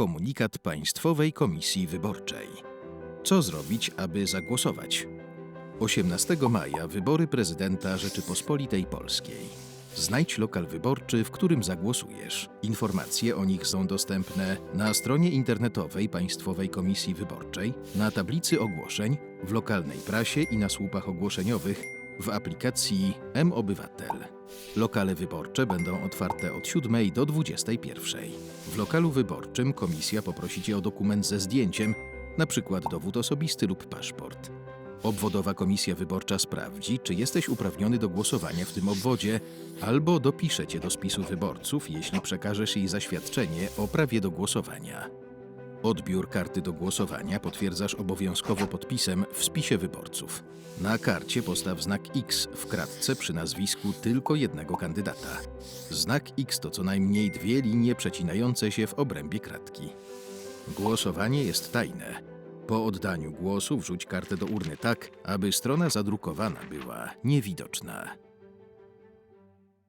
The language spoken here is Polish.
Komunikat Państwowej Komisji Wyborczej. Co zrobić, aby zagłosować? 18 maja wybory prezydenta Rzeczypospolitej Polskiej. Znajdź lokal wyborczy, w którym zagłosujesz. Informacje o nich są dostępne na stronie internetowej Państwowej Komisji Wyborczej, na tablicy ogłoszeń, w lokalnej prasie i na słupach ogłoszeniowych w aplikacji M-Obywatel. Lokale wyborcze będą otwarte od 7 do 21. W lokalu wyborczym komisja poprosi Cię o dokument ze zdjęciem, np. dowód osobisty lub paszport. Obwodowa komisja wyborcza sprawdzi, czy jesteś uprawniony do głosowania w tym obwodzie, albo dopisze cię do spisu wyborców, jeśli przekażesz jej zaświadczenie o prawie do głosowania. Odbiór karty do głosowania potwierdzasz obowiązkowo podpisem w spisie wyborców. Na karcie postaw znak X w kratce przy nazwisku tylko jednego kandydata. Znak X to co najmniej dwie linie przecinające się w obrębie kratki. Głosowanie jest tajne. Po oddaniu głosu wrzuć kartę do urny tak, aby strona zadrukowana była niewidoczna.